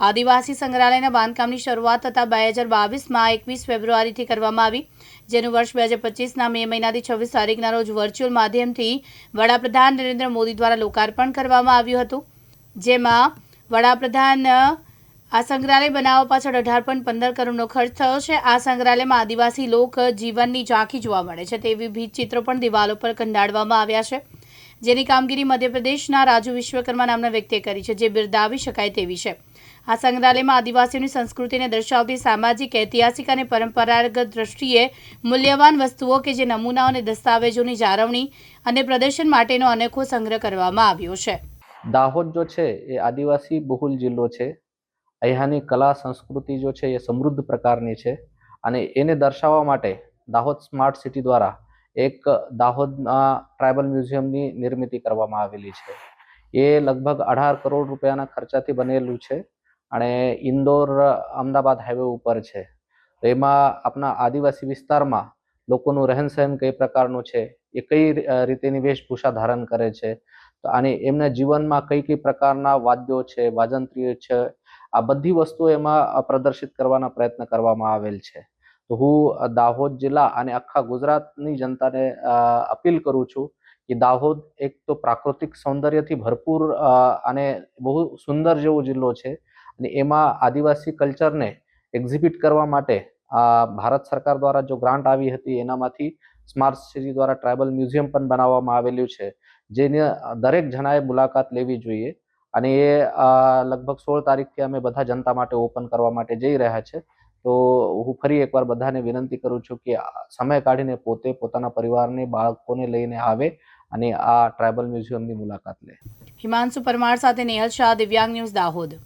આદિવાસી સંગ્રહાલયના બાંધકામની શરૂઆત થતાં બે હજાર બાવીસમાં એકવીસ ફેબ્રુઆરીથી કરવામાં આવી, જેનું વર્ષ બે હજાર પચીસના મે મહિનાથી છવ્વીસ તારીખના રોજ વર્ચ્યુઅલ માધ્યમથી વડાપ્રધાન નરેન્દ્ર મોદી દ્વારા લોકાર્પણ કરવામાં આવ્યું હતું, જેમાં વડાપ્રધાન, આ સંગ્રહાલય બનાવવા પાછળ અઢાર પોઈન્ટ પંદર કરોડનો ખર્ચ થયો છે. આ સંગ્રહાલયમાં આદિવાસી લોક જીવનની ઝાંખી જોવા મળે છે. તેવી ભીત ચિત્રો પણ દિવાલો પર કંડાળવામાં આવ્યા છે, જેની કામગીરી મધ્યપ્રદેશના રાજુ વિશ્વકર્મા નામના વ્યક્તિએ કરી છે, જે બિરદાવી શકાય તેવી છે. આ સંગ્રહાલયમાં આદિવાસીઓની સંસ્કૃતિને દર્શાવતી સામાજિક, ઐતિહાસિક અને પરંપરાગત દ્રષ્ટિએ મૂલ્યવાન વસ્તુઓ કે જે નમૂનાઓ અને દસ્તાવેજોની જાળવણી અને પ્રદર્શન માટેનો અનેકો સંગ્રહ કરવામાં આવ્યો છે. દાહોદ જો છે એ આદિવાસી બહુલ જિલ્લો છે. અહીંયાની કલા, સંસ્કૃતિ જો છે એ સમૃદ્ધ પ્રકારની છે અને એને દર્શાવવા માટે દાહોદ સ્માર્ટ સિટી દ્વારા એક દાહોદના ટ્રાઇબલ મ્યુઝિયમની નિર્મિતિ કરવામાં આવેલી છે. એ લગભગ અઢાર કરોડ રૂપિયાના ખર્ચાથી બનેલું છે. અને ઇન્દોર, અમદાવાદ હાઈવે ઉપર છે. તો એમાં આપણા આદિવાસી વિસ્તારમાં લોકોનું રહેન સહેન કઈ પ્રકારનું છે, એ કઈ રીતેની વેશભૂષા ધારણ કરે છે? તો અને એમના જીવનમાં કઈ કઈ પ્રકારના વાદ્યો છે, વાજંત્રીઓ છે, આ બધી વસ્તુઓ એમાં પ્રદર્શિત કરવાના પ્રયત્ન કરવામાં આવેલ છે. તો હું દાહોદ જિલ્લા અને આખા ગુજરાતની જનતાને અપીલ કરું છું કે દાહોદ એક તો પ્રાકૃતિક સૌંદર્યથી ભરપૂર અને બહુ સુંદર જેવો જિલ્લો છે. અને એમાં આદિવાસી કલ્ચરને એક્ઝિબિટ કરવા માટે આ ભારત સરકાર દ્વારા જો ગ્રાન્ટ આવી હતી, એનામાંથી સ્માર્ટ સિટી દ્વારા ટ્રાઇબલ મ્યુઝિયમ પણ બનાવવામાં આવેલું છે. જેને દરેક જણાએ મુલાકાત લેવી જોઈએ અને એ લગભગ સોળ તારીખથી અમે બધા જનતા માટે ઓપન કરવા માટે જઈ રહ્યા છે. તો હું ફરી એકવાર બધાને વિનંતી કરું છું કે સમય કાઢીને પોતે પોતાના પરિવારને, બાળકોને લઈને આવે અને આ ટ્રાઇબલ મ્યુઝિયમની મુલાકાત લે. હિમાંશુ પરમાર સાથે નેહલ શાહ, દિવ્યાંગ ન્યૂઝ દાહોદ.